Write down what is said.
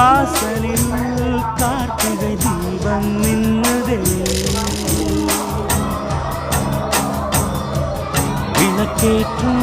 വാസലിൽ കാർത്തിക ദീപം നിന്നത് വിളക്കേറ്റും